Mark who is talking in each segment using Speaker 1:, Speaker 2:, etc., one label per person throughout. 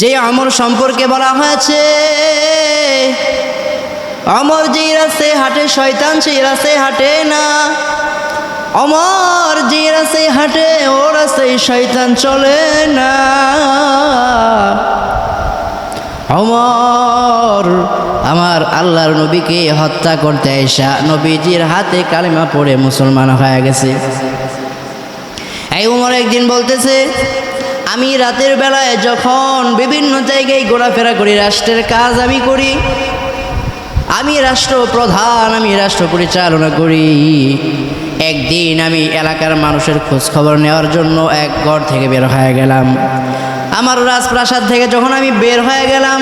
Speaker 1: যে অমর সম্পর্কে বলা হয়েছে, অমর যেই রাস্তায় হাঁটে, শয়তান সেই রাস্তায় হাঁটে না। অমর যে রাস্তায় হাঁটে, ও রাস্তায় শয়তান চলে না। অমর আমার আল্লাহর নবীকে হত্যা করতে এসা, নবীজির হাতে কালিমা পড়ে মুসলমান হয়ে গেছে। এই উমর একদিন বলতেছে আমি রাতের বেলায় যখন বিভিন্ন জায়গায় ঘোরাফেরা করি, রাষ্ট্রের কাজ আমি করি, আমি রাষ্ট্র প্রধান আমি রাষ্ট্র পরিচালনা করি। একদিন আমি এলাকার মানুষের খোঁজ খবর নেওয়ার জন্য এক ঘর থেকে বের হয়ে গেলাম। আমার রাজপ্রাসাদ থেকে যখন আমি বের হয়ে গেলাম,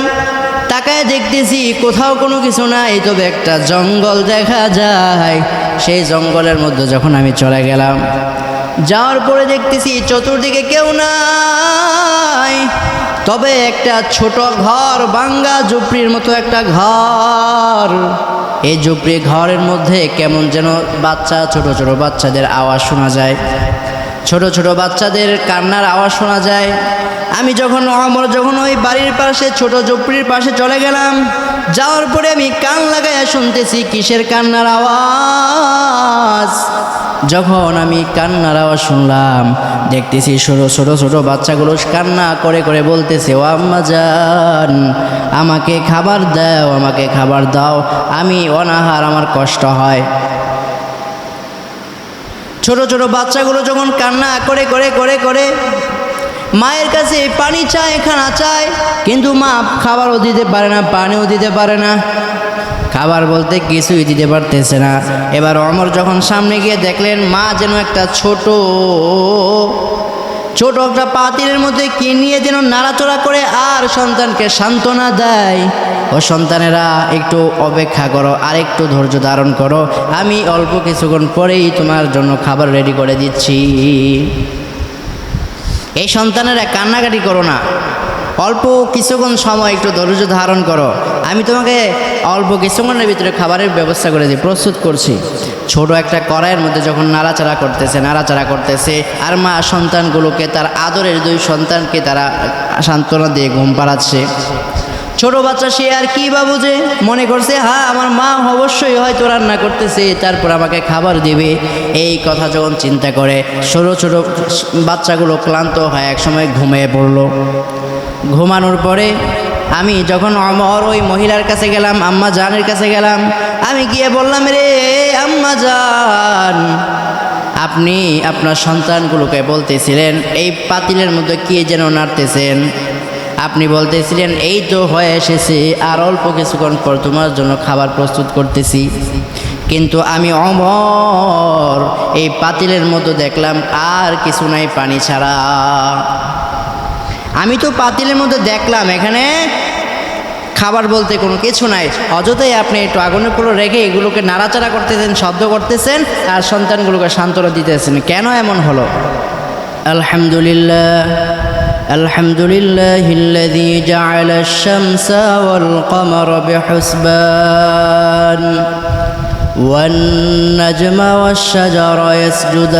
Speaker 1: তাকায় দেখতেছি কোথাও কোনো কিছু নাই, তবে একটা জঙ্গল দেখা যায়। সেই জঙ্গলের মধ্যে যখন আমি চলে গেলাম যাওয়ার পরে দেখতেছি চতুর্দিকে কেউ নাই। তবে একটা ছোট ঘর, বাঙ্গা ঝুপড়ির মতো একটা ঘর। এই ঝুপড়ি ঘরের মধ্যে কেমন যেন বাচ্চা, ছোট ছোট বাচ্চাদের আওয়াজ শোনা যায়। ছোট ছোট বাচ্চাদের কান্নার আওয়াজ শোনা যায়। আমি যখন, অমর যখন ওই বাড়ির পাশে, ছোট ঝুপড়ির পাশে চলে গেলাম, যাওয়ার পরে আমি কান লাগাইয়া শুনতেছি কিসের কান্নার আওয়াজ। যখন আমি কান্নার আওয়াজ শুনলাম, দেখতেছি ছোটো ছোটো, ছোট বাচ্চাগুলো কান্না করে করে বলতেছে, ও আম্মা যান আমাকে খাবার দাও, আমাকে খাবার দাও, আমি অনাহার, আমার কষ্ট হয়। ছোট ছোট বাচ্চাগুলো যখন কান্না করে করে করে করে, মায়ের কাছে পানি চায়, খানা চায়, কিন্তু মা খাবারও দিতে পারে না, পানিও দিতে পারে না। খাবার বলতে কিছুই দিতে পারতেছে না। এবার অমর যখন সামনে গিয়ে দেখলেন, মা যেন একটা ছোট ছোট একটা পাতিলের মধ্যে কি নিয়ে যেন নাড়াচড়া করে আর সন্তানকে সান্ত্বনা দেয়। ও সন্তানেরা, একটু অপেক্ষা করো আর একটু ধৈর্য ধারণ করো। আমি অল্প কিছুক্ষণ পরেই তোমার জন্য খাবার রেডি করে দিচ্ছি। এই সন্তানেরা কান্নাকাটি করো না। অল্প কিছুক্ষণ সময় একটু ধৈর্য ধারণ করো। আমি তোমাকে অল্প কিছুক্ষণের ভিতরে খাবারের ব্যবস্থা করে দিই, প্রস্তুত করছি। ছোট একটা কড়াইয়ের মধ্যে যখন নাড়াচাড়া করতেছে নাড়াচাড়া করতেছে, আর মা সন্তানগুলোকে তার আদরের দুই সন্তানকে তারা সান্ত্বনা দিয়ে ঘুম পাড়াচ্ছে। ছোট বাচ্চা সে আর কি বা বুঝে? মনে করছে হ্যাঁ আমার মা অবশ্যই হয়তো রান্না করতেছে, তারপর আমাকে খাবার দিবে। এই কথা যখন চিন্তা করে, ছোট ছোট বাচ্চাগুলো ক্লান্ত হয় একসময় ঘুমিয়ে পড়ল। ঘুমানোর পরে আমি যখন অমর ওই মহিলার কাছে গেলাম, আম্মা জানের কাছে গেলাম, আমি গিয়ে বললাম, রে আম্মা জান, আপনি আপনার সন্তানগুলোকে বলতেছিলেন, এই পাতিলের মধ্যে কি যেন নাড়তেছেন? আপনি বলতেছিলেন, এই তো হয়ে এসেছে, আর অল্প কিছুক্ষণ পর তোমার জন্য খাবার প্রস্তুত করতেছি। কিন্তু আমি অমর এই পাতিলের মতো দেখলাম, আর কিছু নাই পানি ছাড়া। আমি তো পাতিলের মধ্যে দেখলাম এখানে খাবার বলতে কোনো কিছু নাই অযথাই আপনি একটু আগুনের পুরো রেখে এগুলোকে নাড়াচাড়া করতেছেন শব্দ করতেছেন আর সন্তানগুলোকে সান্ত্বনা দিতেছেন কেন এমন হলো আলহামদুলিল্লাহ الحمد لله الذي جعل الشمس والقمر بحسبان والنجم والشجر يسجدان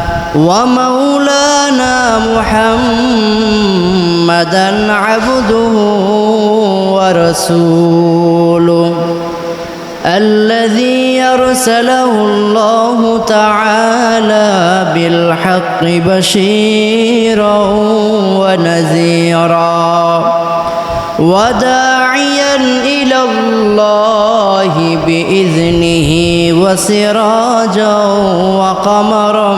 Speaker 1: ومولانا محمدا عبده ورسوله الذي أرسله الله تعالى بالحق بشيرا ونذيرا وداعيا إلى الله بإذنه وسراجا وقمرا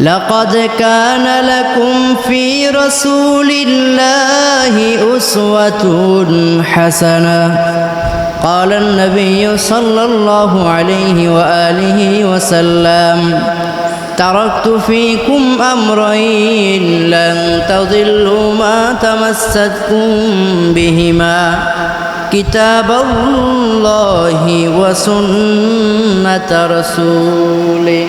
Speaker 1: لقد كان لكم في رسول الله أسوة حسنة. قال النبي صلى الله عليه وآله وسلم تركت فيكم أمرين لن تضلوا ما تمسكتم بهما. كتاب الله وسنة رسوله.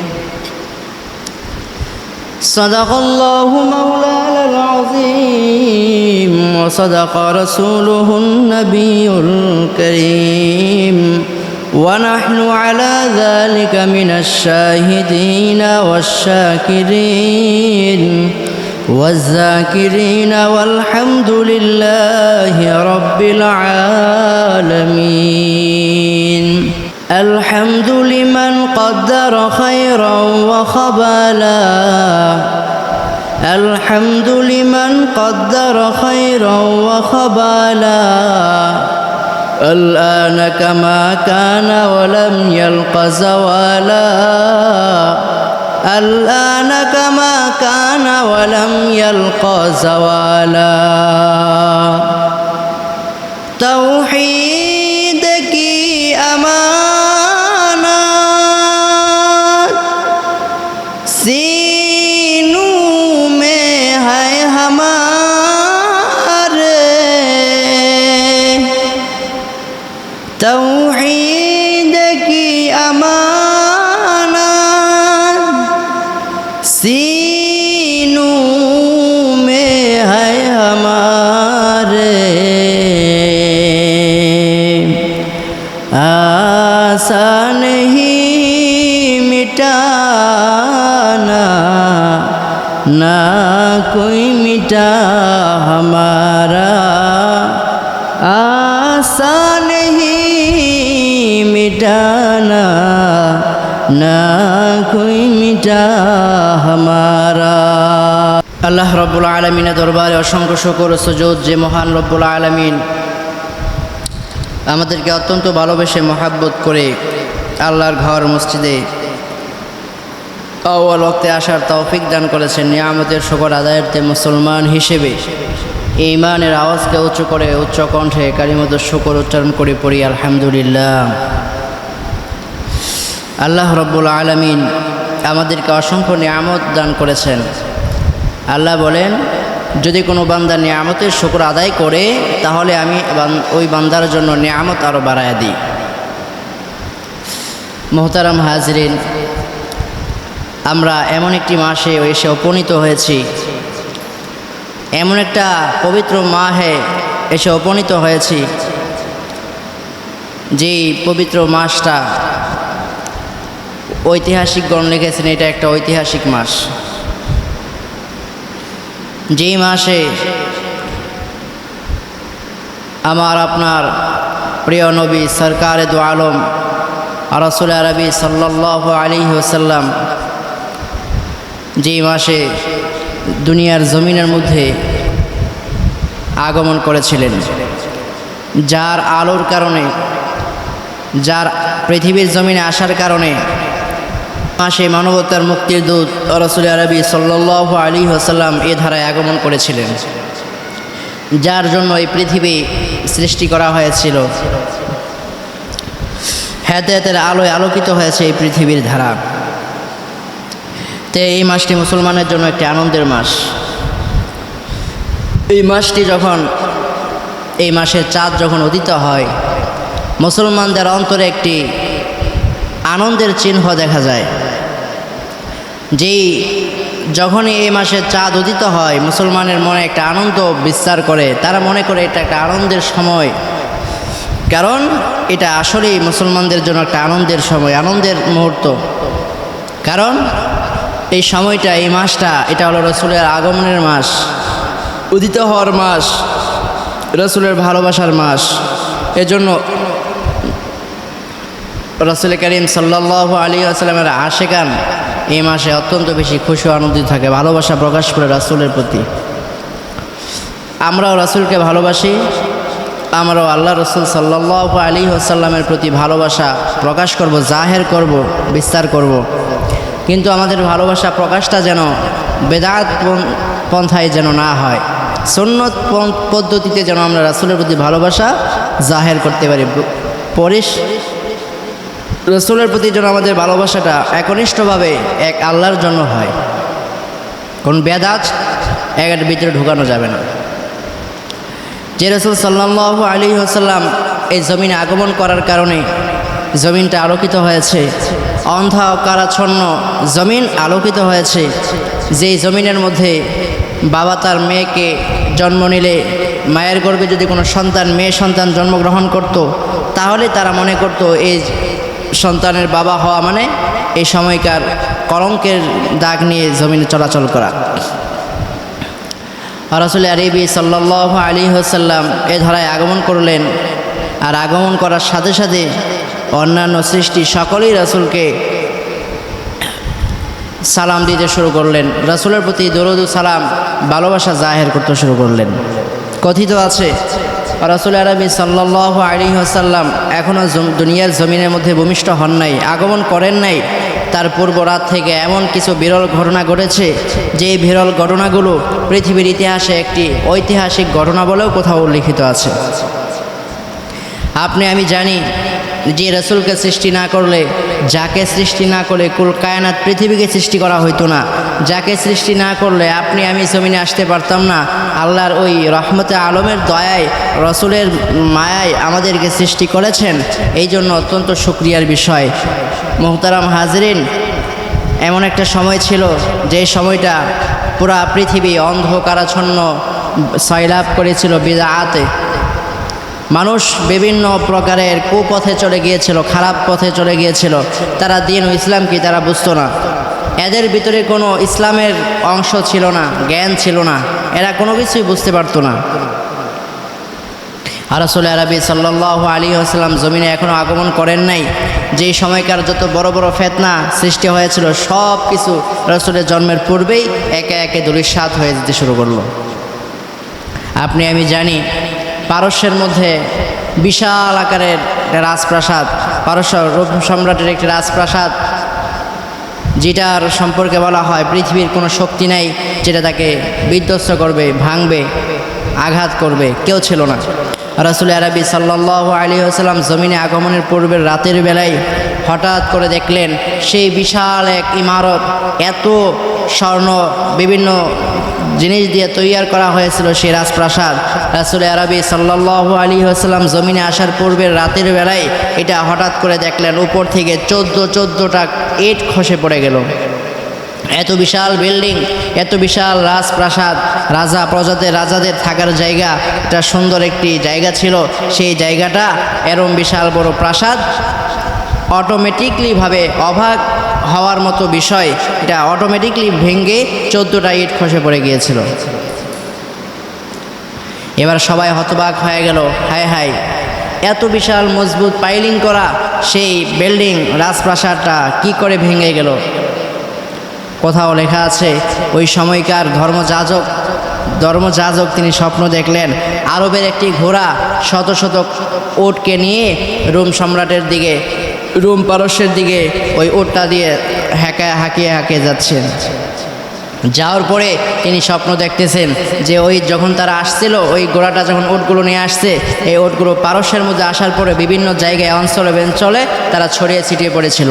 Speaker 1: صدق الله مولانا العظيم وصدق رسوله النبي الكريم. ونحن على ذلك من الشاهدين والشاكرين. والذاكرين والحمد لله رب العالمين. الحمد لمن قدر خيرا وخبالا. الحمد لمن قدر خيرا وخبالا. الآن كما كان ولم يلق زوالا. الآن كما كان ولم يلق زوالا. توحيد कोई मिटा हमारा आसान ही मिटाना ना कोई मिटा हमारा আল্লাহ রব্বুল আলমিনের দরবারে অসংখ্য শকর ও সুযোগ যে মহান রব্বুল আলমিন আমাদেরকে অত্যন্ত ভালোবেসে মহাব্বত করে আল্লাহর ঘর মসজিদে আউ্য়াল ওক্তে আসার তৌফিক দান করেছেন নিয়ামতের শকর আদায়ার্থে মুসলমান হিসেবে। ইমানের আওয়াজকে উচ্চ করে উচ্চ কণ্ঠে কারিমত শকর উচ্চারণ করে পড়ি, আলহামদুলিল্লাহ। আল্লাহ রব্বুল আলমিন আমাদেরকে অসংখ্য নিয়ামত দান করেছেন। আল্লাহ বলেন, যদি কোনো বান্দা নিয়ামতের শুক্র আদায় করে, তাহলে আমি ওই বান্দার জন্য নিয়ামত আরও বাড়ায় দিই। মোহতারাম হাজরিন আমরা এমন একটি মাসে এসে উপনীত হয়েছি। এমন একটা পবিত্র মাহে এসে উপনীত হয়েছি। যেই পবিত্র মাসটা ঐতিহাসিকগণ লিখেছেন, এটা একটা ঐতিহাসিক মাস। যেই মাসে আমার আপনার প্রিয় নবী সরকার দু আলম রসুল আরবি সাল্লাহ আলী ওসাল্লাম যেই মাসে দুনিয়ার জমিনের মধ্যে আগমন করেছিলেন, যার আলোর কারণে, যার পৃথিবীর জমিনে আসার কারণে মাসে মানবতার মুক্তির দূত রসুল আরবি সাল্লাহ আলী হাসাল্লাম এ ধারায় আগমন করেছিলেন, যার জন্য এই পৃথিবী সৃষ্টি করা হয়েছিল। হেদায়তের আলোয় আলোকিত হয়েছে এই পৃথিবীর ধারা। তে এই মাসটি মুসলমানের জন্য একটি আনন্দের মাস। এই মাসটি যখন, এই মাসের চাঁদ যখন উদিত হয়, মুসলমানদের অন্তরে একটি আনন্দের চিহ্ন দেখা যায়। যেই যখনই এই মাসের চাঁদ উদিত হয়, মুসলমানের মনে একটা আনন্দ বিস্তার করে, তারা মনে করে এটা একটা আনন্দের সময়। কারণ এটা আসলেই মুসলমানদের জন্য একটা আনন্দের সময়, আনন্দের মুহূর্ত। কারণ এই সময়টা, এই মাসটা, এটা হলো রসুলের আগমনের মাস, উদিত হওয়ার মাস, রসুলের ভালোবাসার মাস। এজন্য রসুল করিম সাল্লাহ আলী আসসালামের আশেকান এই মাসে অত্যন্ত বেশি খুশি আনন্দিত থাকে, ভালোবাসা প্রকাশ করে রাসুলের প্রতি। আমরাও রাসুলকে ভালোবাসি, আমরাও আল্লাহ রসুল সাল্লাহ আলী আসাল্লামের প্রতি ভালোবাসা প্রকাশ করব, জাহের করব, বিস্তার করব। কিন্তু আমাদের ভালোবাসা প্রকাশটা যেন বেদাত পন- পন্থায় যেন না হয়। সন্ন্যত পদ্ধতিতে যেন আমরা রাসুলের প্রতি ভালোবাসা জাহের করতে পারি। পরিশ রসুলের প্রতি যেন আমাদের ভালোবাসাটা একনিষ্ঠভাবে এক আল্লাহর জন্য হয়। কোন বেদাত একের ভিতরে ঢুকানো যাবে না। যে রসুল সাল্লাহ আলী আসাল্লাম এই জমিনে আগমন করার কারণে জমিনটা আলোকিত হয়েছে অন্ধকারাচ্ছন্ন জমিন আলোকিত হয়েছে। যেই জমিনের মধ্যে বাবা তার মেয়েকে জন্ম নিলে, মায়ের গর্ভে যদি কোনো সন্তান, মেয়ে সন্তান জন্মগ্রহণ করত, তাহলে তারা মনে করত, এই সন্তানের বাবা হওয়া মানে এই সময়কার কলঙ্কের দাগ নিয়ে জমিনে চলাচল করা। রসুল আরবি সাল্লাহ আলী হাসাল্লাম এ ধারায় আগমন করলেন। আর আগমন করার সাথে সাথে অন্যান্য সৃষ্টি সকলেই রসুলকে সালাম দিতে শুরু করলেন। রসুলের প্রতি দরুদ সালাম, ভালোবাসা জাহের করতে শুরু করলেন। কথিত আছে, রসুল আরবি সাল্লাহ আলী হাসাল্লাম এখনও দুনিয়ার জমিনের মধ্যে ভূমিষ্ঠ হন নাই, আগমন করেন নাই। তার পূর্ব রাত থেকে এমন কিছু বিরল ঘটনা ঘটেছে, যে বিরল ঘটনাগুলো পৃথিবীর ইতিহাসে একটি ঐতিহাসিক ঘটনা বলেও কোথাও উল্লিখিত আছে। আপনি, আমি জানি যে রসুলকে সৃষ্টি না করলে, যাকে সৃষ্টি না করলে কুল কায়নাত পৃথিবীকে সৃষ্টি করা হইতো না। যাকে সৃষ্টি না করলে আপনি আমি জমিনে আসতে পারতাম না। আল্লাহর ওই রহমতে আলমের দয়ায়, রসুলের মায়ায় আমাদেরকে সৃষ্টি করেছেন। এই জন্য অত্যন্ত সুক্রিয়ার বিষয়। মোহতারাম হাজরিন, এমন একটা সময় ছিল যে সময়টা পুরা পৃথিবী অন্ধকারাচ্ছন্ন সয়লাভ করেছিল বিদাআতে মানুষ বিভিন্ন প্রকারের কুপথে চলে গিয়েছিল, খারাপ পথে চলে গিয়েছিল। তারা দিন ও ইসলাম কি তারা বুঝতো না। এদের ভিতরে কোনো ইসলামের অংশ ছিল না, জ্ঞান ছিল না। এরা কোনো কিছুই বুঝতে পারতো না। আরসুল আরবি সাল্লাহ আলী আসসালাম জমিনে এখনও আগমন করেন নাই। যে সময়কার যত বড় বড় ফেতনা সৃষ্টি হয়েছিল, সব কিছু রসুলের জন্মের পূর্বেই একে একে দুরিস্বাদ হয়ে যেতে শুরু করল। আপনি, আমি জানি পারস্যের মধ্যে বিশাল আকারের রাজপ্রাসাদ, পারস্য রোম সম্রাটের একটি রাজপ্রাসাদ, যেটার সম্পর্কে বলা হয় পৃথিবীর কোনো শক্তি নাই যেটা তাকে বিধ্বস্ত করবে, ভাঙবে, আঘাত করবে। কেউ ছিল না। রাসুল আরবি সাল্লাহ আলী আসাল্লাম জমিনে আগমনের পূর্বের রাতের বেলায় হঠাৎ করে দেখলেন সেই বিশাল এক ইমারত, এত স্বর্ণ বিভিন্ন জিনিস দিয়ে তৈয়ার করা হয়েছিল সেই রাজপ্রাসাদ। রাসুল আরবি সাল্লাহ আলী আসাল্লাম জমিনে আসার পূর্বের রাতের বেলায় এটা হঠাৎ করে দেখলেন, উপর থেকে চোদ্দ চোদ্দোটা ইট খসে পড়ে গেল। এত বিশাল বিল্ডিং, এত বিশাল রাজপ্রাসাদ, রাজা প্রজাদের, রাজাদের থাকার জায়গা এটা সুন্দর একটি জায়গা ছিল। সেই জায়গাটা এরম বিশাল বড় প্রাসাদ অটোমেটিকলিভাবে অবাক হওয়ার মতো বিষয়, এটা অটোমেটিকলি ভেঙে চোদ্দোটা ইট খসে পড়ে গিয়েছিল। এবার সবাই হতবাক হয়ে গেল, হায় হায়, এত বিশাল মজবুত পাইলিং করা সেই বিল্ডিং রাজপ্রাসাদটা কি করে ভেঙে গেল? কোথাও লেখা আছে, ওই সময়কার ধর্মযাজক ধর্মযাজক তিনি স্বপ্ন দেখলেন, আরবের একটি ঘোড়া শত শত ওটকে নিয়ে রোম সম্রাটের দিকে রোম পারস্যের দিকে ওই ওটটা দিয়ে হ্যাঁকা হাঁকিয়ে হাঁকিয়ে যাচ্ছেন। যাওয়ার পরে তিনি স্বপ্ন দেখতেছেন যে ওই যখন তারা আসছিল, ওই ঘোড়াটা যখন ওটগুলো নিয়ে আসছে, এই ওটগুলো পারস্যের মধ্যে আসার পরে বিভিন্ন জায়গায়, অঞ্চলে, বেঞ্চলে তারা ছড়িয়ে ছিটিয়ে পড়েছিল।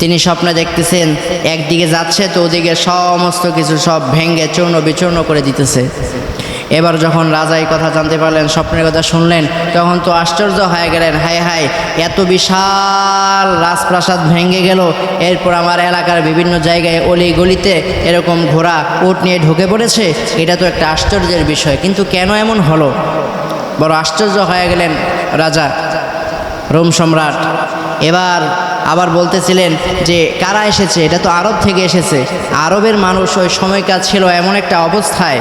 Speaker 1: তিনি স্বপ্নে দেখতেছেন একদিকে যাচ্ছে, তো ওদিকে সমস্ত কিছু সব ভেঙ্গে চূর্ণ বিচূর্ণ করে দিতেছে। এবার যখন রাজা এই কথা জানতে পারলেন, স্বপ্নের কথা শুনলেন, তখন তো আশ্চর্য হয়ে গেলেন, হায় হায়, এত বিশাল রাজপ্রাসাদ ভেঙে গেল। এরপর আমার এলাকার বিভিন্ন জায়গায় অলি গলিতে এরকম ঘোড়া, উট নিয়ে ঢুকে পড়েছে। এটা তো একটা আশ্চর্যের বিষয়, কিন্তু কেন এমন হলো? বড় আশ্চর্য হয়ে গেলেন রাজা, রোম সম্রাট। এবার আবার বলতেছিলেন যে, কারা এসেছে? এটা তো আরব থেকে এসেছে। আরবের মানুষ ওই সময়কার ছিল এমন একটা অবস্থায়।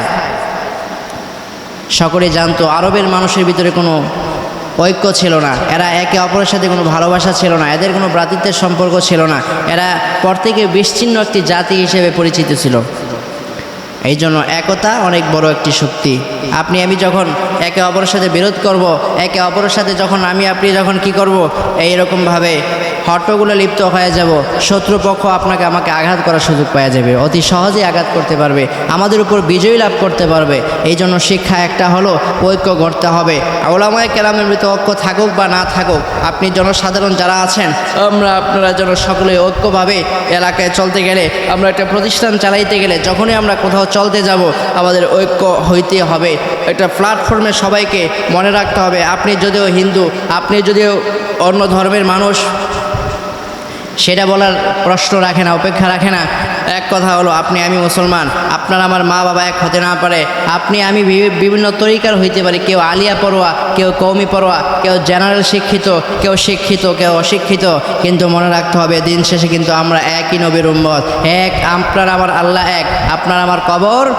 Speaker 1: সকলে জানতো, আরবের মানুষের ভিতরে কোনো ঐক্য ছিল না। এরা একে অপরের সাথে কোনো ভালোবাসা ছিল না, এদের কোনো ভ্রাতৃত্বের সম্পর্ক ছিল না। এরা প্রত্যেকে বিচ্ছিন্ন একটি জাতি হিসেবে পরিচিত ছিল। এই জন্য একতা অনেক বড় একটি শক্তি। আপনি, আমি যখন একে অপরের সাথে বিরোধ করব, একে অপরের সাথে যখন আমি, আপনি যখন কি করব, এইরকমভাবে হট্টগুলো লিপ্ত হয়ে যাব। শত্রুপক্ষ আপনাকে আমাকে আঘাত করার সুযোগ পাওয়া যাবে। অতি সহজেই আঘাত করতে পারবে। আমাদের উপর বিজয়ী লাভ করতে পারবে। এই জন্য শিক্ষা একটা হলো, ঐক্য গড়তে হবে। ওলামায় কেরামের মৃত ঐক্য থাকুক বা না থাকুক, আপনি জনসাধারণ যারা আছেন, আমরা আপনারা যেন সকলে ঐক্যভাবে এলাকায় চলতে গেলে, আমরা একটা প্রতিষ্ঠান চালাইতে গেলে, যখনই আমরা কোথাও চলতে যাব, আমাদের ঐক্য হইতে হবে। একটা প্ল্যাটফর্মে সবাইকে মনে রাখতে হবে, আপনি যদিও হিন্দু, আপনি যদিও অন্য ধর্মের মানুষ সেটা বলার প্রশ্ন রাখে না, অপেক্ষা রাখে না। এক কথা হলো, আপনি আমি মুসলমান, আপনার আমার মা বাবা এক হতে না পারে। আপনি আমি বিভিন্ন তরিকার হইতে পারি, কেউ আলিয়া পড়োয়া, কেউ কৌমি পড়োয়া, কেউ জেনারেল শিক্ষিত, কেউ শিক্ষিত, কেউ অশিক্ষিত। কিন্তু মনে রাখতে হবে, দিন শেষে কিন্তু আমরা একই নবীর উম্মত। এক, আপনার আমার আল্লাহ এক, আপনার আমার কবর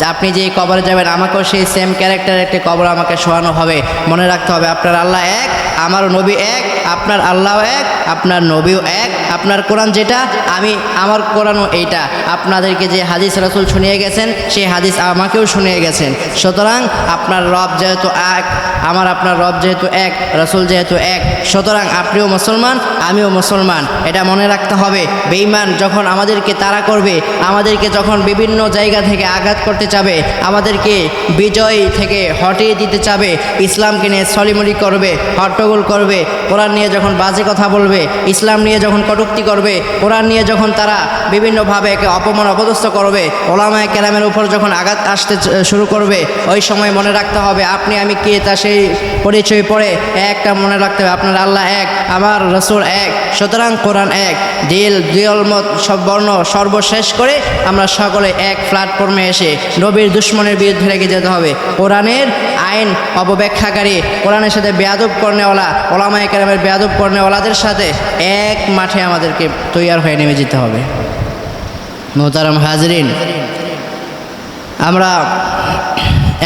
Speaker 1: যে আপনি যে কবরে যাবেন, আমাকেও সেই সেম ক্যারেক্টার একটি কবর আমাকে শোয়ানো হবে। মনে রাখতে হবে, আপনার আল্লাহ এক আমার নবী এক, আপনার আল্লাহ এক, আপনার নবীও এক। আপনার কোরআন যেটা, আমি, আমার কোরআনও এইটা। আপনাদেরকে যে হাদিস রাসুল শুনিয়ে গেছেন, সেই হাদিস আমাকেও শুনিয়ে গেছেন। সুতরাং আপনার রব যেহেতু এক, আমার আপনার রব যেহেতু এক, রসুল যেহেতু এক, সুতরাং আপনিও মুসলমান, আমিও মুসলমান। এটা মনে রাখতে হবে। বেঈমান যখন আমাদেরকে তাড়া করবে, আমাদেরকে যখন বিভিন্ন জায়গা থেকে আঘাত করতে চাবে, আমাদেরকে বিজয় থেকে হটিয়ে দিতে চাবে, ইসলামকে নিয়ে সলিমরি করবে, হট্টগোল করবে, কোরআন নিয়ে যখন বাজে কথা বলবে, ইসলাম নিয়ে যখন কটুক্তি করবে। কোরআন নিয়ে যখন তারা বিভিন্নভাবে একে অপমান অপদস্থ করবে, ওলামায় কেরামের উপর যখন আঘাত আসতে শুরু করবে, ওই সময় মনে রাখতে হবে, আপনি আমি কে তা সেই পরিচয় পড়ে একটা মনে রাখতে হবে, আপনার আল্লাহ এক, আমার রসুল এক। সুতরাং কোরআন এক, দিল দুয়ল মত সব বর্ণ সর্বশেষ করে আমরা সকলে এক প্ল্যাটফর্মে এসে নবীর দুশ্মনের বিরুদ্ধে রেখে যেতে হবে। কোরআনের আইন অপব্যাখ্যাকারী, কোরআনের সাথে বেয়াদব কর্নেওয়ালা, ওলামায় কেরামের বেয়াদব কর্নেওয়ালাদের সাথে এক মাঠে আমাদেরকে তৈয়ার হয়ে নেমে যেতে হবে। মোহতারাম হাজরিন, আমরা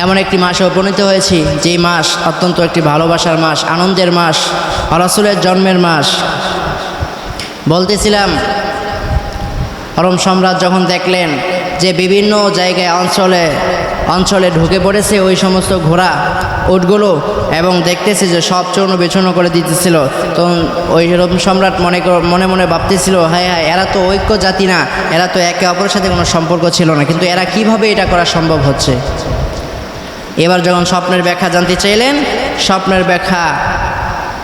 Speaker 1: এমন একটি মাসে উপনীত হয়েছি, যেই মাস অত্যন্ত একটি ভালোবাসার মাস, আনন্দের মাস, রসুলের জন্মের মাস। বলতেছিলাম অরম সম্রাট যখন দেখলেন যে বিভিন্ন জায়গায় অঞ্চলে অঞ্চলে ঢুকে পড়েছে ওই সমস্ত ঘোড়া, উটগুলো, এবং দেখতেছে যে সব চূর্ণ বিচূর্ণ করে দিতেছিল তখন ওই রোম সম্রাট মনে মনে মনে ভাবতেছিল হ্যাঁ হ্যাঁ এরা তো ঐক্য জাতি না, এরা তো একে অপরের সাথে কোনো সম্পর্ক ছিল না, কিন্তু এরা কীভাবে এটা করা সম্ভব হচ্ছে? এবার যখন স্বপ্নের ব্যাখ্যা জানতে চাইলেন, স্বপ্নের ব্যাখ্যা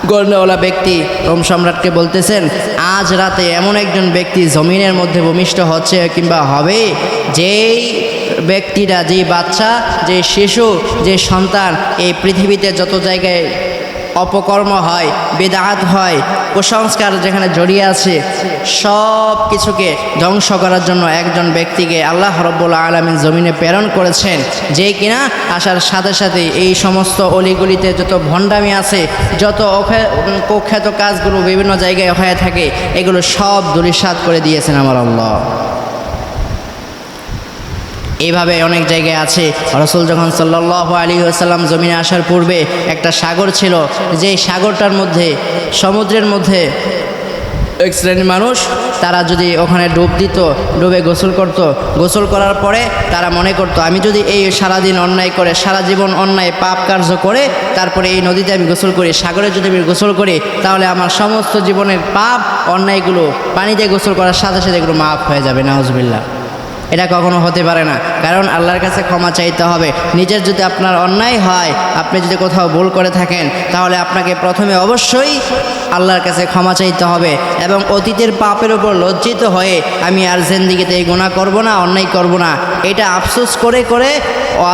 Speaker 1: গণ্যওয়ালা ব্যক্তি রোম সম্রাটকে বলতেছেন, আজ রাতে এমন একজন ব্যক্তি জমিনের মধ্যে ভূমিষ্ঠ হচ্ছে কিংবা হবে, যেই ব্যক্তিরা, যেই বাচ্চা, যে শিশু, যে সন্তান এই পৃথিবীতে যত জায়গায় অপকর্ম হয়, বেদাত হয়, কুসংস্কার যেখানে জড়িয়ে আছে, সব কিছুকে ধ্বংস করার জন্য একজন ব্যক্তিকে আল্লাহ রব্বুল আলমিন জমিনে প্রেরণ করেছেন। যে কিনা আসার সাথে সাথে এই সমস্ত অলিগুলিতে যত ভণ্ডামি আছে, যত কুখ্যাত কাজগুলো বিভিন্ন জায়গায় হয়ে থাকে, এগুলো সব দুলিশাত করে দিয়েছেন আমার আল্লাহ। এইভাবে অনেক জায়গায় আছে। রসুল যখন সাল্লাহ আলী আসাল্লাম জমিনে আসার পূর্বে একটা সাগর ছিল যে সাগরটার মধ্যে, সমুদ্রের মধ্যে এক শ্রেণির মানুষ, তারা যদি ওখানে ডুব দিত, ডুবে গোসল করত, গোসল করার পরে তারা মনে করত, আমি যদি এই সারাদিন অন্যায় করে, সারা জীবন অন্যায়, পাপ কার্য করে, তারপরে এই নদীতে আমি গোসল করি, সাগরে যদি আমি গোসল করি, তাহলে আমার সমস্ত জীবনের পাপ, অন্যায়গুলো পানিতে গোসল করার সাথে সাথে এগুলো মাফ হয়ে যাবে নাউজবিল্লা এটা কখনো হতে পারে না। কারণ আল্লাহর কাছে ক্ষমা চাইতে হবে। নিজের যদি আপনার অন্যায় হয়, আপনি যদি কোথাও ভুল করে থাকেন, তাহলে আপনাকে প্রথমে অবশ্যই আল্লাহর কাছে ক্ষমা চাইতে হবে এবং অতীতের পাপের উপর লজ্জিত হয়ে আমি আর জেন্দিগিতে এই গুণা করব না, অন্যায় করব না। এটা আফসোস করে করে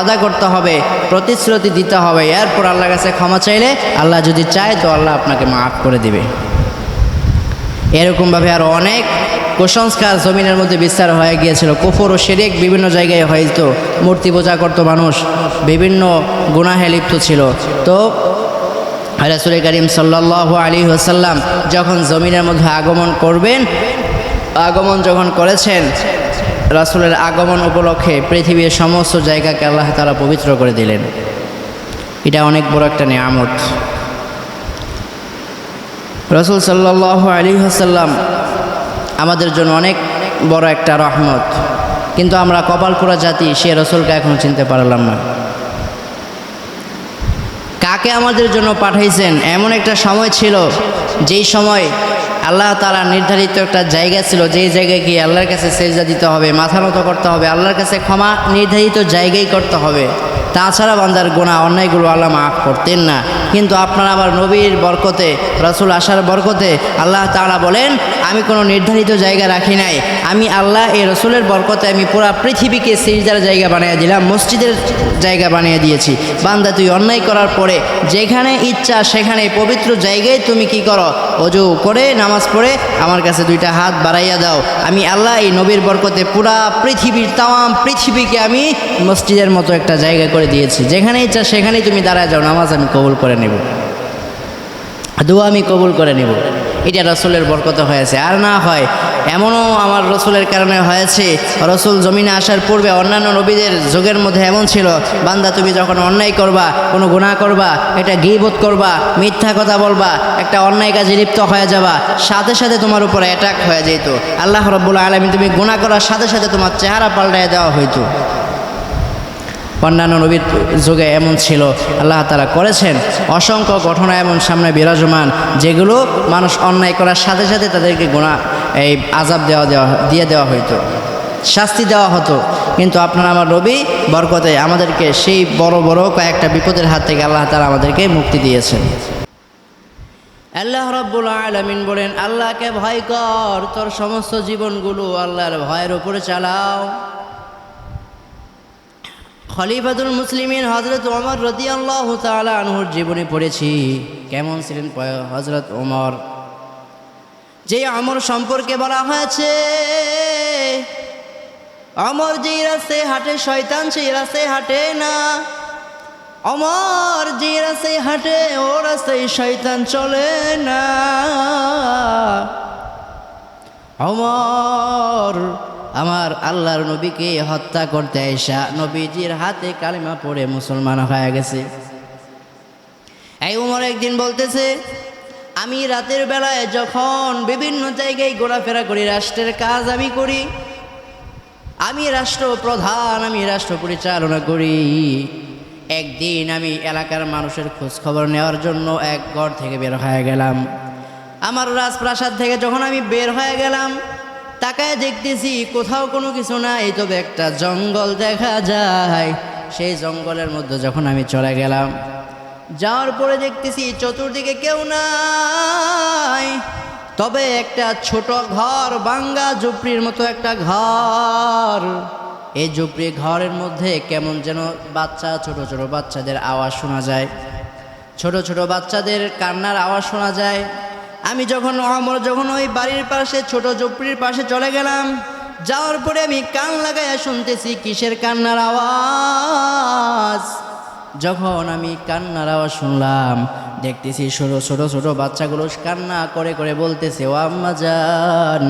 Speaker 1: আদা করতে হবে, প্রতিশ্রুতি দিতে হবে। এরপর আল্লাহর কাছে ক্ষমা চাইলে আল্লাহ যদি চায়, তো আল্লাহ আপনাকে মাফ করে দিবে। এরকমভাবে আরও অনেক কুসংস্কার জমিনের মধ্যে বিস্তার হয়ে গিয়েছিল। কুফর ও শেরেক বিভিন্ন জায়গায় হয়তো মূর্তি পূজা করতো মানুষ, বিভিন্ন গুনাহে লিপ্ত ছিল। তো রাসুল করিম সাল্লাহ আলী ওসাল্লাম যখন জমিনের মধ্যে আগমন করবেন, আগমন যখন করেছেন, রাসুলের আগমন উপলক্ষে পৃথিবীর সমস্ত জায়গাকে আল্লাহ তারা পবিত্র করে দিলেন। এটা অনেক বড় একটা নিয়ামত। রসুল সাল্লাহ আলী হাসাল্লাম আমাদের জন্য অনেক বড় একটা রহমত। কিন্তু আমরা কপালপুরা জাতি, সে রসুলকে এখনও চিনতে পারলাম না। কাকে আমাদের জন্য পাঠাইছেন? এমন একটা সময় ছিল, যেই সময় আল্লাহ তালা নির্ধারিত একটা জায়গা ছিল, যেই জায়গায় গিয়ে আল্লাহর কাছে সেজা দিতে হবে, মাথা মতো করতে হবে, আল্লাহর কাছে ক্ষমা নির্ধারিত জায়গায় করতে হবে। তাছাড়া বান্দার গোনা অন্যায়গুলো আল্লাহ মাফ করতেন না। কিন্তু আপনার আবার নবীর বরকতে, রসুল আসার বরকতে আল্লাহ তাআলা বলেন, আমি কোনো নির্ধারিত জায়গা রাখি নাই। আমি আল্লাহ এই রসুলের বরকতে আমি পুরা পৃথিবীকে সিজদার জায়গা বানিয়ে দিলাম, মসজিদের জায়গা বানিয়ে দিয়েছি। বান্দা, তুই অন্যায় করার পরে যেখানে ইচ্ছা সেখানে পবিত্র জায়গায় তুমি কি করো? অজু করে, নামাজ পড়ে আমার কাছে দুইটা হাত বাড়াইয়া দাও। আমি আল্লাহ এই নবীর বরকতে পুরা পৃথিবীর তাম পৃথিবীকে আমি মসজিদের মতো একটা জায়গা করে দিয়েছি। যেখানে ইচ্ছা সেখানেই তুমি দাঁড়ায় যাও, নামাজ আমি কবুল করে নেব। দোয়া আমি কবুল করে নেব। এটা রসুলের বরকত হয়েছে। আর না হয়, এমনও আমার রসুলের কারণে হয়েছে, রসুল জমিনে আসার পূর্বে অন্যান্য নবীদের যুগের মধ্যে এমন ছিল, বান্দা তুমি যখন অন্যায় করবা, কোনো গুনাহ করবা, এটা গিবোধ করবা, মিথ্যা কথা বলবা, একটা অন্যায় কাজে লিপ্ত হয়ে যাবা, সাথে সাথে তোমার উপরে অ্যাটাক হয়ে যেত। আল্লাহ রব্বুল আলমী তুমি গুনাহ করার সাথে সাথে তোমার চেহারা পাল্টায় দেওয়া হইতো। অন্যান্য নবীর যুগে এমন ছিল। আল্লাহ তারা করেছেন। অসংখ্য ঘটনা এমন সামনে বিরাজমান, যেগুলো মানুষ অন্যায় করার সাথে সাথে তাদেরকে গোনা এই আজাব দেওয়া দেওয়া, দিয়ে দেওয়া হইতো। শাস্তি দেওয়া হতো। কিন্তু আপনার আমার রবি বরকতে আমাদেরকে সেই বড় বড় কয়েকটা বিপদের হাত থেকে আল্লাহ তারা আমাদেরকে মুক্তি দিয়েছেন। আল্লাহ রব্বুল আলমিন বলেন, আল্লাহকে ভয় কর, তোর সমস্ত জীবনগুলো আল্লাহর ভয়ের উপরে চালাও। খলিফাতুল মুসলিমিন হজরত ওমর রদি আল্লাহ তালা আনহুর জীবনে পড়েছি। কেমন ছিলেন হজরত ওমর? যে অমর সম্পর্কে বলা হয়েছে অমর যেই রাস্তায় হাঁটে, শয়তান সেই রাস্তায় হাঁটে না। অমর যে রাস্তায় হাঁটে, ও রাস্তায় শয়তান চলে না। অমর আমার আল্লাহর নবীকে হত্যা করতে আইসা নবীজির হাতে কালিমা পড়ে মুসলমান হয়ে গেছে। এই উমর একদিন বলতেছে, আমি রাতের বেলায় যখন বিভিন্ন জায়গায় ঘোরাফেরা করি, রাষ্ট্রের কাজ আমি করি, আমি রাষ্ট্রপ্রধান, আমি রাষ্ট্র পরিচালনা করি, একদিন আমি এলাকার মানুষের খোঁজ খবর নেওয়ার জন্য এক ঘর থেকে বের হয়ে গেলাম। আমার রাজপ্রাসাদ থেকে যখন আমি বের হয়ে গেলাম তাকায় দেখতেছি কোথাও কোনো কিছু নাই, তবে একটা জঙ্গল দেখা যায়। সেই জঙ্গলের মধ্যে যখন আমি চলে গেলাম, যাওয়ার পরে দেখতেছি চতুর্দিকে কেউ নাই। তবে একটা ছোট ঘর, বাঙ্গা ঝুপড়ির মতো একটা ঘর। এই ঝুপড়ি ঘরের মধ্যে কেমন যেন বাচ্চা, ছোট ছোট বাচ্চাদের আওয়াজ শোনা যায়। ছোট ছোট বাচ্চাদের কান্নার আওয়াজ শোনা যায়। আমি যখন অমর, যখন ওই বাড়ির পাশে, ছোট ঝুপড়ির পাশে চলে গেলাম, যাওয়ার পরে আমি কান লাগাইয়া শুনতেছি কিসের কান্নার আওয়াজ। যখন আমি কান্নার আওয়াজ শুনলাম, দেখতেছি ছোটো ছোটো ছোটো বাচ্চাগুলো কান্না করে করে বলতেছে, ও আম্মা যান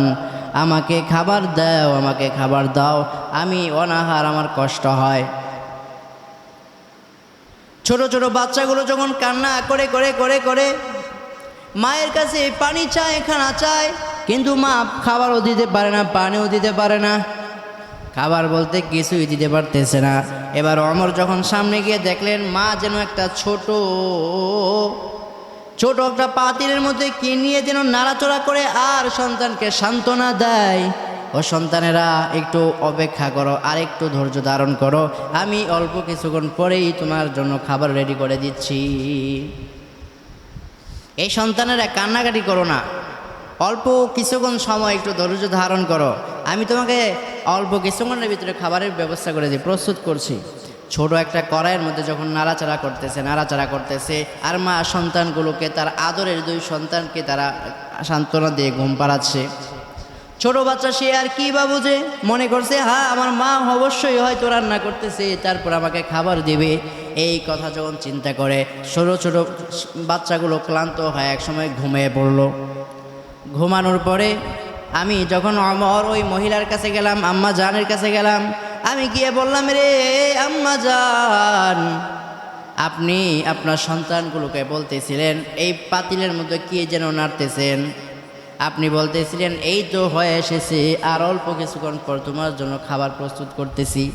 Speaker 1: আমাকে খাবার দাও, আমাকে খাবার দাও, আমি অনাহার, আমার কষ্ট হয়। ছোট ছোট বাচ্চাগুলো যখন কান্না করে করে করে করে মায়ের কাছে পানি চায়, খানা চায়, কিন্তু মা খাবারও দিতে পারে না, পানিও দিতে পারে না। খাবার বলতে কিছুই দিতে পারতেছে না। এবার অমর যখন সামনে গিয়ে দেখলেন, মা যেন একটা ছোট ছোট একটা পাতিলের মধ্যে কি নিয়ে যেন নাড়াচড়া করে আর সন্তানকে সান্ত্বনা দেয়। ও সন্তানেরা, একটু অপেক্ষা করো আর একটু ধৈর্য ধারণ করো। আমি অল্প কিছুক্ষণ পরেই তোমার জন্য খাবার রেডি করে দিচ্ছি। এই সন্তানেরা কান্নাকাটি করো না। অল্প কিছুক্ষণ সময় একটু ধৈর্য ধারণ করো। আমি তোমাকে অল্প কিছুক্ষণের ভিতরে খাবারের ব্যবস্থা করে দিই, প্রস্তুত করছি। ছোট একটা কড়াইয়ের মধ্যে যখন নাড়াচাড়া করতেছে নাড়াচাড়া করতেছে, আর মা সন্তানগুলোকে, তার আদরের দুই সন্তানকে তারা সান্ত্বনা দিয়ে ঘুম পাড়াচ্ছে। ছোট বাচ্চা সে আর কি বা বুঝে? মনে করছে হ্যাঁ আমার মা অবশ্যই হয়তো রান্না করতেছে, তারপর আমাকে খাবার দেবে। এই কথা যখন চিন্তা করে, ছোট ছোট বাচ্চাগুলো ক্লান্ত হয় একসময় ঘুমিয়ে পড়ল। ঘুমানোর পরে আমি যখন আমার ওই মহিলার কাছে গেলাম, আম্মা জানের কাছে গেলাম। আমি গিয়ে বললাম, রে আম্মা জান, আপনি আপনার সন্তানগুলোকে বলতেছিলেন, এই পাতিলের মধ্যে কি যেন নাড়তেছেন? আপনি বলতেছিলেন, এই তো হয়ে এসেছে, আর অল্প কিছুক্ষণ পর তোমার জন্য খাবার প্রস্তুত করতেছি।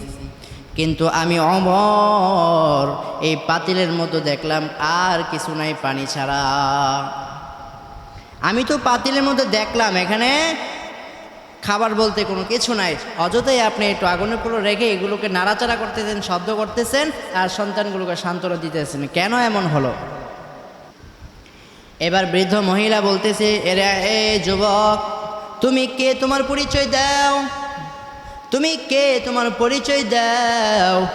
Speaker 1: কিন্তু আমি অমর, এই পাতিলের মতো দেখলাম, আর কিছু নাই পানি ছাড়া। আমি তো পাতিলের মধ্যে দেখলাম, এখানে খাবার বলতে কোনো কিছু নাই। অযথাই আপনি একটু আগুনের পুরো রেখে এগুলোকে নাড়াচাড়া করতেছেন, শব্দ করতেছেন, আর সন্তানগুলোকে সান্ত্বনা দিতেছেন। কেন এমন হলো? এবার বৃদ্ধ মহিলা বলতেছে, এরা, এ যুবক, তুমি কে তোমার পরিচয় দাও? তুমি কে তোমার পরিচয় দাও?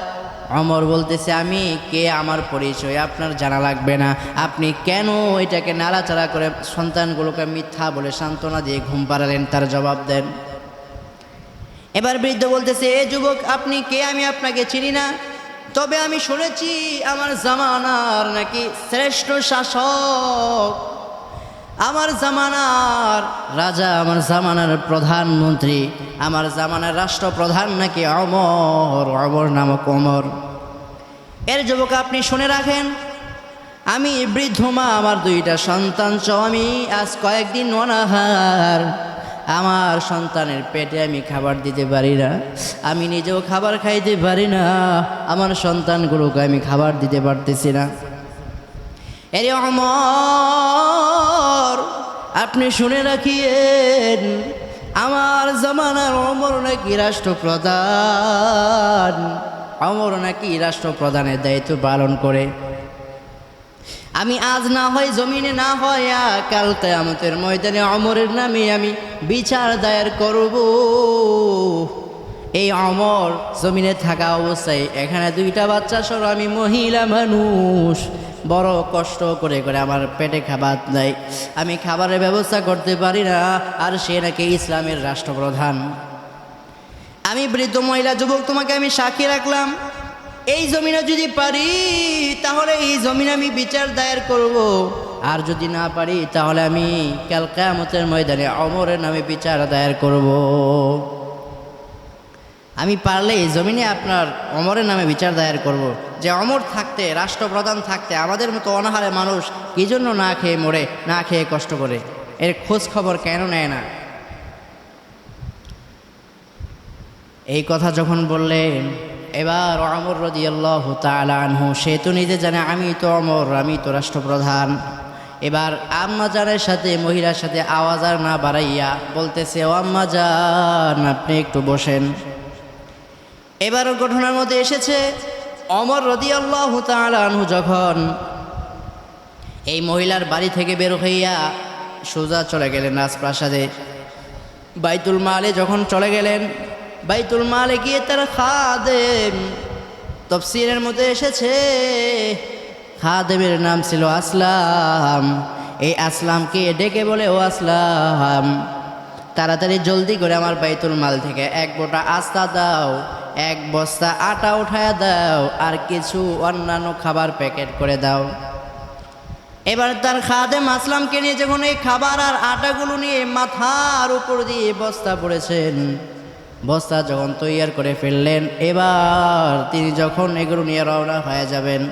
Speaker 1: অমর বলতেছে, আমি কে আমার পরিচয়? আপনার জানা লাগবে না। আপনি কেন এটাকে নাড়াচাড়া করে সন্তানগুলোকে মিথ্যা বলে সান্ত্বনা দিয়ে ঘুম পাড়ালেন? তার জবাব দেন। এবার বৃদ্ধ বলতেছে, এ যুবক, আপনি কে? আমি আপনাকে চিনি না। তবে আমি শুনেছি আমার জামানার নাকি শ্রেষ্ঠ শাসক। আমার জামানার রাজা, আমার জামানার প্রধানমন্ত্রী, আমার জামানার রাষ্ট্রপ্রধান নাকি অমর অমর নামক অমর। এর যুবক, আপনি শুনে রাখেন, আমি বৃদ্ধ মা, আমার দুইটা সন্তান সহ আমি আজ কয়েকদিন অনাহার। আমার সন্তানের পেটে আমি খাবার দিতে পারি না, আমি নিজেও খাবার খাইতে পারি না, আমার সন্তানগুলোকে আমি খাবার দিতে পারতেছি না। এরে অমর, আপনি শুনে রাখিয়েন, আমার জমানার অমর নাকি রাষ্ট্রপ্রধান? অমর নাকি রাষ্ট্রপ্রধানের দায়িত্ব পালন করে? আমি আজ না হয়, জমিনে না হয় কাল কেয়ামতের ময়দানে অমরের নামে আমি বিচার দায়ের করব। এই অমর জমিনে থাকা অবস্থায় এখানে দুইটা বাচ্চা সহ আমি মহিলা মানুষ। বড় কষ্ট করে করে আমার পেটে খাবার দেয়। আমি খাবারের ব্যবস্থা করতে পারি না, আর সে নাকি ইসলামের রাষ্ট্রপ্রধান। আমি বৃদ্ধ মহিলা, যুবক, তোমাকে আমি সাক্ষী রাখলাম। এই জমিনে যদি পারি, তাহলে এই জমিনে আমি বিচার দায়ের করব। আর যদি না পারি, তাহলে আমি কাল ময়দানে অমরের নামে বিচার দায়ের করব। আমি পারলে এই জমিনে আপনার অমরের নামে বিচার দায়ের করব। যে অমর থাকতে, রাষ্ট্রপ্রধান থাকতে, আমাদের মতো অনাহারে মানুষ কী জন্য না খেয়ে মরে, না খেয়ে কষ্ট করে? এর খোঁজ খবর কেন নেয় না? এই কথা যখন বললেন এবার অমর রদি আল্লাহ আনহু, সে তো নিজে জানে আমি তো অমর আমি তো রাষ্ট্রপ্রধান। এবার আম্মা জানের সাথে, মহিলার সাথে আওয়াজ আর না বাড়াইয়া বলতেছে, ও আম্মা জান, আপনি একটু বসেন। এবার ঘটনার মধ্যে এসেছে অমর রদি আল্লাহ আনহু যখন এই মহিলার বাড়ি থেকে বের হইয়া সোজা চলে গেলেন রাজপ্রাসাদে। বাইতুল মালে যখন চলে গেলেন বাইতুল মালে গিয়ে তার খাদেম তফসিরের মধ্যে এসেছে। খাদেমের নাম ছিল আসলাম। এই আসলামকে ডেকে বলে, ও আসলাম, তাড়াতাড়ি জলদি করে আমার বাইতুল মাল থেকে এক বোটা আস্তা দাও, এক বস্তা আটা উঠায় দাও, আর কিছু অন্যান্য খাবার প্যাকেট করে দাও। এবার তার খাদেম আসলামকে নিয়ে যখন এই খাবার আর আটাগুলো নিয়ে মাথার উপর দিয়ে বস্তা পড়েছেন বস্তা যখন তৈয়ার করে ফেললেন এবার তিনি যখন এগুলো নিয়ে রওনা হয়ে যাবেন